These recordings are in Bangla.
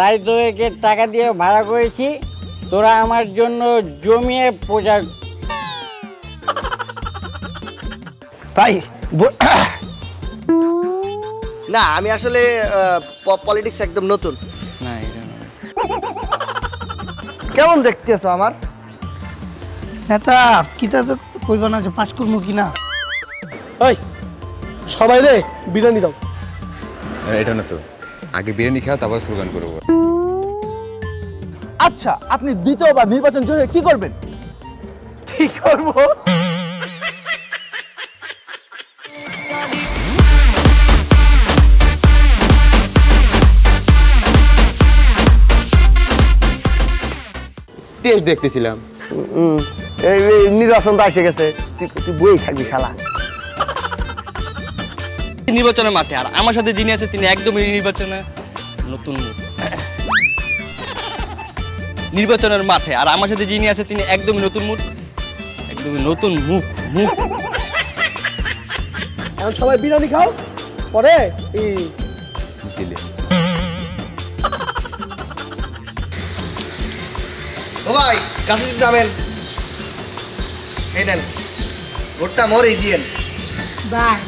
তাই তোদেরকে টাকা দিয়ে ভাড়া করেছি। তোরা আমার জন্য জমিয়ে প্রচার ভাই ব- না আমি আসলে পলিটিক্স একদম নতুন। না এটা না। কেমন দেখতেছো আমার? নেতা কিতা তো কইবা না যে পাঁচ করব কিনা? ওই সবাই রে বিরিয়ানি দাও। এটা না তো। আগে বিরিয়ানি খাও তারপর স্লোগান করব। আচ্ছা আপনি দ্বিতীয়বার নির্বাচন জয়ে কি করবেন? কি করব? টেস্ট দেখতেছিলাম। এই এই নির্বাচন তো এসে গেছে। তুই তুই বই থাকবি শালা। নির্বাচনের মাঠে আর আমার সাথে যিনি আছে তিনি একদমই নির্বাচনে নতুন মুখ। নির্বাচনের মাঠে আর আমার সাথে যিনি আছে তিনি একদমই নতুন মুখ। একদমই নতুন মুখ মুখ। এখন সবাই বিরিয়ানি খাও পরে এই ও ভাই কাছে যদি যাবেন এই নেন ভোটটা মরেই দিয়েন। ভাই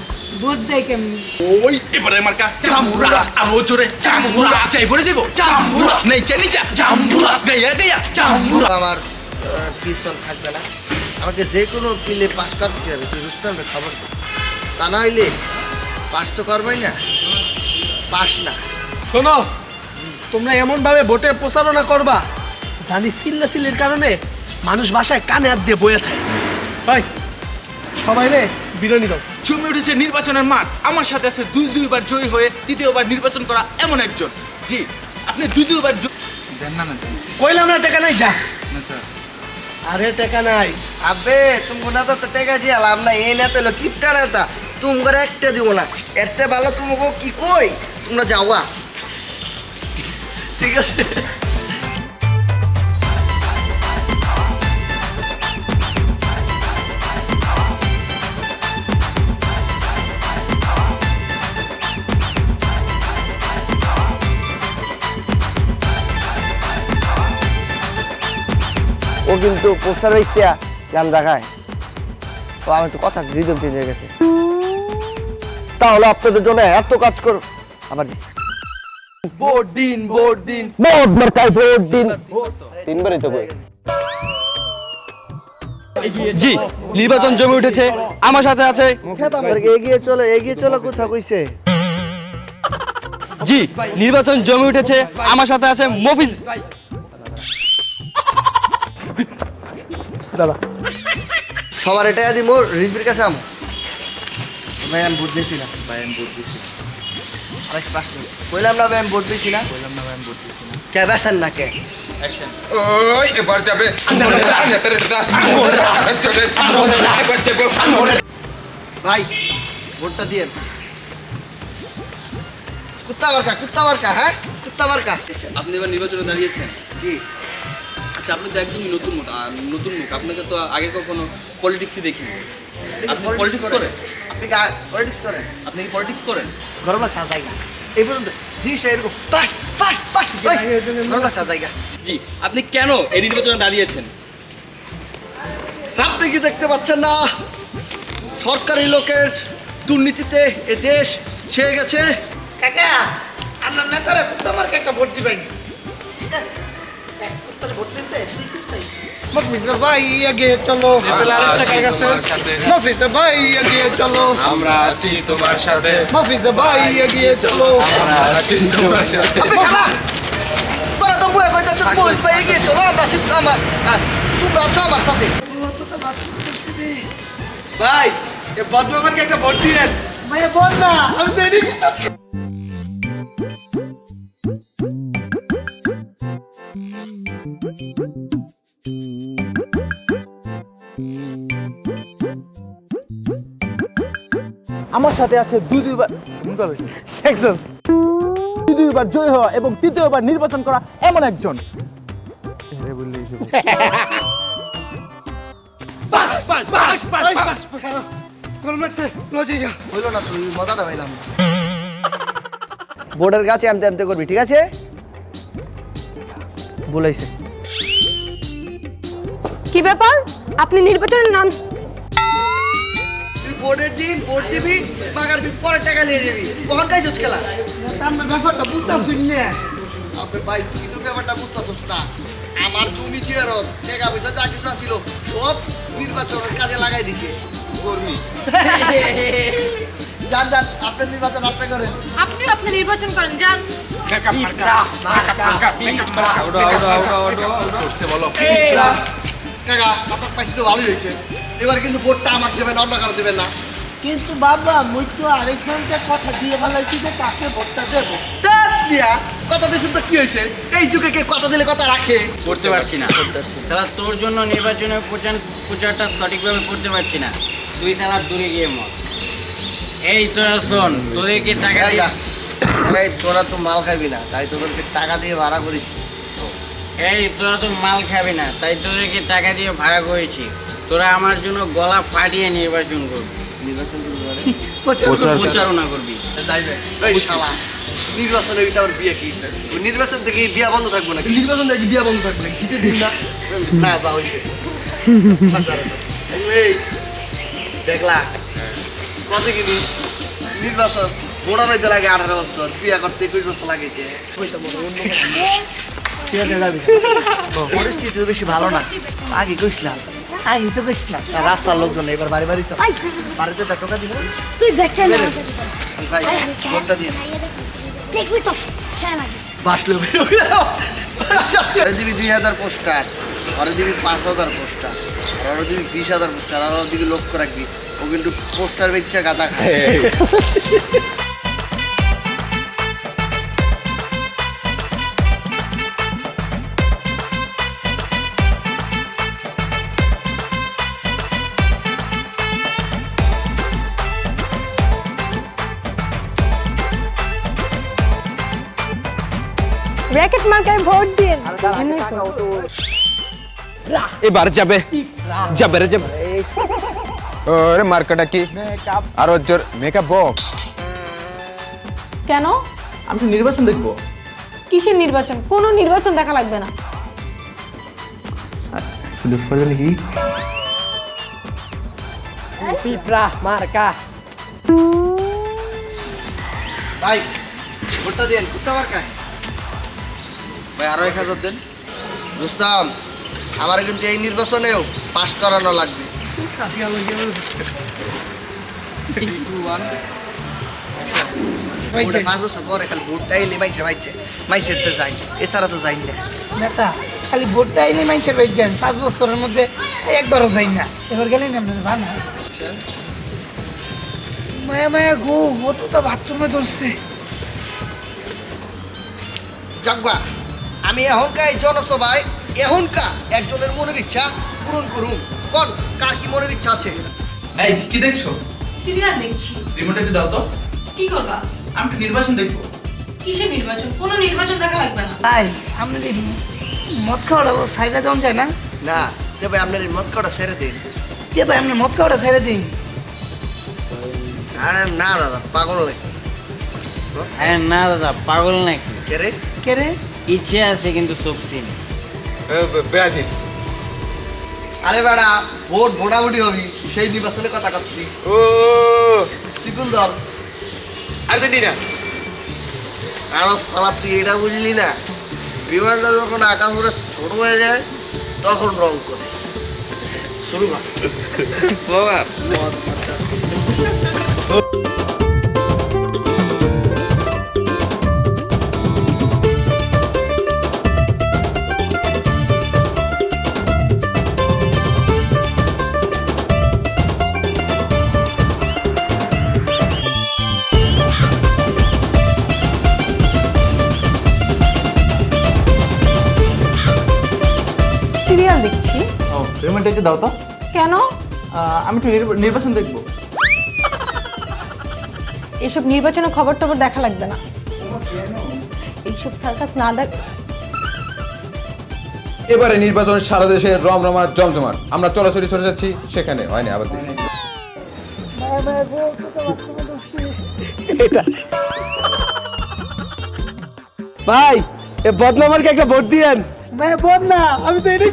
ভোট দেয় কেমনি ওই এবারে মার্কা চামুরা আরও জোরে চামুরা চাই পড়ে যাব চামুরা নেই চাই চা চামুরা গাইয়া গাইয়া চামুরা। আমার পিস্তল থাকবে না। আমাকে যে কোনো পিলে পাস করতে হবে তুই রুস্তামটা খবর দে তা না হইলে পাস তো করবাই না পাস না। শোনো তোমরা এমন ভাবে ভোটে প্রচারণা করবা জানি চিল্লা চিল্লির কারণে মানুষ বাসায় কানে হাত দিয়ে বয়ে থাকে। ভাই সবাই রে বিরিয়ানি দাও। জমে উঠেছে নির্বাচনের মাঠ। আমার সাথে আছে দুই দুইবার জয়ী হয়ে তৃতীয়বার নির্বাচন করা এমন একজন। জি আপনি দুই দুইবার জয়- কইলাম না টাকা নাই যা। আরে টাকা নাই। আবে তুমি না তো টেকা দিয়ে লাভ নাই। এই নেতা হলো কিপটা নেতা তুমি করে একটা দিব না। এতে ভালো তোমাকে কি কই? তোমরা যাওয়া। ঠিক আছে। ও কিন্তু পোস্টার ইচ্ছা গান দেখায়। তো আমি তো কথা রিদম চেঞ্জ হয়ে গেছে। তাহলে আপনাদের জন্য এত কাজ কর আবার ভোট দিন ভোট দিন। ভোট মার্কায় ভোট দিন। তিনবারই তো জি নির্বাচন জমে উঠেছে। আমার সাথে আছে এগিয়ে চলো এগিয়ে চলো কোথা কইছে? জি নির্বাচন জমে উঠেছে। আমার সাথে আছে মফিজ দাদা। সবার এটা আদি মোর রিজবির কাছে আম। ভাই আমি ভোট দিয়েছি না। ভাই আমি ভোট দিয়েছি আরেক প্রশ্ন কইলাম না ভাই আমি ভোট দিয়েছি না। কইলাম না ভাই আমি ভোট দিয়েছি না। কে বেসেন না কে? ওই এবার যাবে। ভাই ভোটটা দিয়ে কুত্তা মার্কা কুত্তা মার্কা হ্যাঁ? কুত্তা মার্কা আপনি এবার নির্বাচনে দাঁড়িয়েছেন। জি। আচ্ছা আপনি তো একদমই নতুন মুখ নতুন মুখ আপনাকে তো আগে কখনো পলিটিক্সই দেখিনি। আপনি পলিটিক্স করেন? আপনি পলিটিক্স করেন? আপনি কি পলিটিক্স করেন? গরমা সাজাইগা। এই পর্যন্ত এরকম পাস পাস পাস গরমা সাজাইগা। জি আপনি কেন এই নির্বাচনে দাঁড়িয়েছেন? আপনি কি দেখতে পাচ্ছেন না? সরকারি লোকের দুর্নীতিতে এ দেশ ছেয়ে গেছে। কাকা আপনার নেতারা তোমার একটা ভোট দিবেন মফিজ ভাই এগিয়ে চলো। মফিজ ভাই এগিয়ে চলো। আমরা আছি তোমার সাথে। মফিজ ভাই এগিয়ে চলো। আপনি খালা তোরা তো মুয়ে কইতাছ বল পাই গিয়ে চলো আমরা সিদ্ধ আমার তোমরা আছো আমার সাথে। ভাই এ বদমামানকে একটা ভোট দিয়েন। ভাই বল আমি তো এদিকে আমার সাথে আছে দুই দুইবার দেখছেন? দুই দুইবার জয় হওয়া এবং তৃতীয়বার নির্বাচন করা এমন একজন। বোর্ডের কাছে আনতে আনতে করবি ঠিক আছে? বলেছে কি ব্যাপার? আপনি নির্বাচনের নাম ভোটের দিন ভোট দিবি বাগার পরে টাকা নিয়ে যাবি কখন খাইছিস খেলা নেতা ব্যাপারটা বুঝতেছি না আপনি ভাই তুই তো ব্যাপারটা বুঝতেছিস না আমার জমি চেয়ারত টাকা পয়সা যা কিছু ছিল সব নির্বাচনের কাজে লাগাই দিছে কর্মী যান যান আপনার নির্বাচন আপনি করেন আপনিও আপনি নির্বাচন করেন যান কাকা আপনার পাইছি তো ভালোই হয়েছে এবার কিন্তু ভোটটা আমাকে দেবেন অন্য কারও দেবেন না। কিন্তু বাবা মুই তো আরেকজনকে কথা দিয়ে ফেলাইছি যে কাকে ভোটটা দেবো। দিয়া, কথা দিয়েছেন তো কি হয়েছে? এই যুগে কে কথা দিলে কথা রাখে? করতে পারছি না। সালা তোর জন্য নির্বাচনের প্রচার প্রচারটা সঠিকভাবে করতে পারছি না। তুই সালা দূরে গিয়ে মর। এই তোরা শোন তোদেরকে টাকা এই। তোরা তো মাল খাবি না তাই তোদেরকে টাকা দিয়ে ভাড়া করিস। এই তোরা তো মাল খাবি না তাই তোদেরকে টাকা দিয়ে ভাড়া করেছি। তোরা আমার জন্য গলা ফাটিয়ে নির্বাচন করবি। নির্বাচন মানে? প্রচারণা করবি। নির্বাচনের ভিতরে আবার বিয়ে কি? নির্বাচন থেকে বিয়া বন্ধ থাকব নাকি? নির্বাচন দেখি বিয়া বন্ধ থাকবে শীতের দিন না। না যা হয়েছে দেখলা? কত নির্বাচন লাগে আঠারো বছর বিয়া করতে একুশ বছর লাগে যে ঠিক আছে যাবি। পরিস্থিতি বেশি ভালো না। আগে কইছিলাম আগে তো কইছিলাম রাস্তার লোকজন এবার বাড়ি বাড়ি চল। বাড়িতে তো টোকা দিল তুই দেখে না ভাই ফোনটা দিয়ে দেখবি তো খেলা বাসলো আরে দিবি দুই হাজার পোস্টার আরে দিবি পাঁচ হাজার পোস্টার আর আরও দিবি বিশ হাজার পোস্টার আর ওর দিকে লক্ষ্য রাখবি। ও কিন্তু পোস্টার বেচছে গাদা খায়। র্যাকেট মার্কায় ভোট দিন। এবার যাবে। যাবে রে যাবে। ওরে মার্কাটা কি? আর ওর জোর মেকআপ বক্স কেন? আমি তো নির্বাচন দেখব। কিসের নির্বাচন? কোনো নির্বাচন দেখা লাগবে না। ভাই ভোটটা দেন। কুত্তা মার খায় ভাই আরও এক হাজার দেন। রুস্তাম আমার কিন্তু এই নির্বাচনেও পাশ করানো লাগবে। ওটা পাঁচ বছর পরে খালি ভোটটা এলে মাইছে মাইছে মাইসের তো যাই এছাড়া তো যাই না। নেতা খালি ভোটটা এনে মানুষের বাইক যান পাঁচ বছরের মধ্যে একবারও যাই না। এবার গেলেন আপনাদের ভালো মায়া মায়া গো ও তো তো বাথরুমে ধরছে। যাকবা আমি এখনকার এই জনসভায় এখনকার একজনের মনের ইচ্ছা পূরণ করুন। কোন কার কি মনের ইচ্ছা আছে? এই কি দেখছ? সিরিয়াল দেখছি। রিমোট একটু দাও তো। কি করবা? আমি তো নির্বাচন দেখব। কিসের নির্বাচন? কোনো নির্বাচন দেখা লাগবে না। তাই আপনি এই মদ খাওয়াটা সাইডে যাওয়া যায় না? না তবে আপনার এই মদ কটা ছেড়ে দিন। দিয়ে ভাই আপনি মদ খাওয়াটা সাইডে দিন। আরে না দাদা পাগল লাগে আরে না দাদা পাগল নাকি? কে রে? কে রে? ইচ্ছে আছে কিন্তু শক্তি নেই। ব্রাজিল। আরে বেড়া ভোট ভোটাভুটি হবি সেই নির্বাচনে কথা করছি ও তুই কোন দল। আর্জেন্টিনা আরও সালা তুই এটা বুঝলি না? বিমানটা যখন আকাশ করে ছোট হয়ে যায় তখন রং করে। শুরু কর। রিমোট একটু দাও তো। কেন? আমি একটু নির্বা- নির্বাচন দেখব। এসব নির্বাচনের খবর টবর দেখা লাগবে না। এইসব সার্কাস না দেখ এবারে নির্বাচন সারা দেশে রমরমা জমজমাট। আমরা চলাচলি চলে যাচ্ছি সেখানে। হয়নি আবার ভাই এ বদনামারকে একটা ভোট দিয়েন। ভাই বল আমি তো এটাই